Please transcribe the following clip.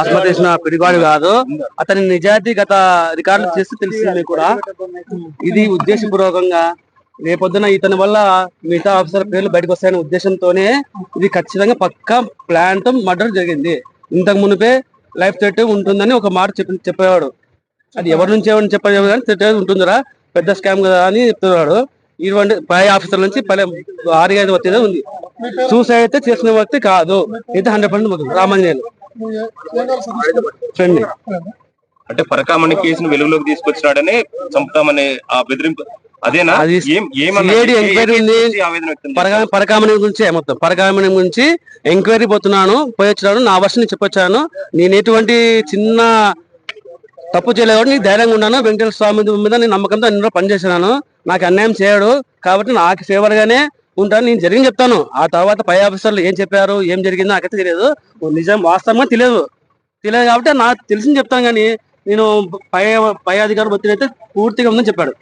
ఆత్మహత్య చేసిన పిడిగాడు కాదు. అతని నిజాయితీ గత రికార్డులు చేస్తే తెలిసింది కూడా. ఇది ఉద్దేశపూర్వకంగా రేపొద్దున ఇతని వల్ల మిగతా ఆఫీసర్ పేర్లు బయటకు వస్తాయనే ఉద్దేశంతోనే ఇది ఖచ్చితంగా పక్కా ప్లాన్తో మర్డర్ జరిగింది. ఇంతకు మునిపే లైఫ్ థ్రెట్ ఉంటుందని ఒక మాట చెప్పి చెప్పేవాడు. అది ఎవరి నుంచి ఎవరిని చెప్పేది కానీ థ్రెట్ ఉంటుందిరా. పెద్ద స్కామ్ కదా అని చెప్తున్నాడు. ఇటువంటి పై ఆఫీసర్ నుంచి పలే ఆరు ఐదు వచ్చేదే ఉంది. సూసైడ్ అయితే చేసిన వ్యక్తి కాదు. అయితే హండ్రెడ్ పర్సెంట్ రామాంజనేయులు. అంటే పరకామణి కేసును వెలుగులోకి తీసుకొచ్చినాడని చంపుతామనే ఆ బెదిరింపు అదేనా? అది ఎంక్వైరీ ఉంది. పరకామణి గురించి మొత్తం. పరకామణి గురించి ఎంక్వైరీ పోతున్నాను పోయి వచ్చినాను నా వర్షం చెప్పొచ్చాను. నేను ఎటువంటి చిన్న తప్పు చేయలేదు కాబట్టి నీకు ధైర్యంగా ఉన్నాను. వెంకటేశ్వర స్వామి మీద నేను నమ్మకంతో రోజులు పనిచేసినాను నాకు అన్యాయం చేయడు. కాబట్టి నాకు ఫేవర్ గానే ఉంటాను నేను జరిగింది చెప్తాను. ఆ తర్వాత పై ఆఫీసర్లు ఏం చెప్పారు ఏం జరిగిందో నాకైతే తెలియదు. నిజం వాస్తవంగా తెలియదు. తెలియదు కాబట్టి నాకు తెలిసింది చెప్తాను కానీ నేను పై పై అధికారులు వచ్చినైతే పూర్తిగా ఉందని చెప్పాడు.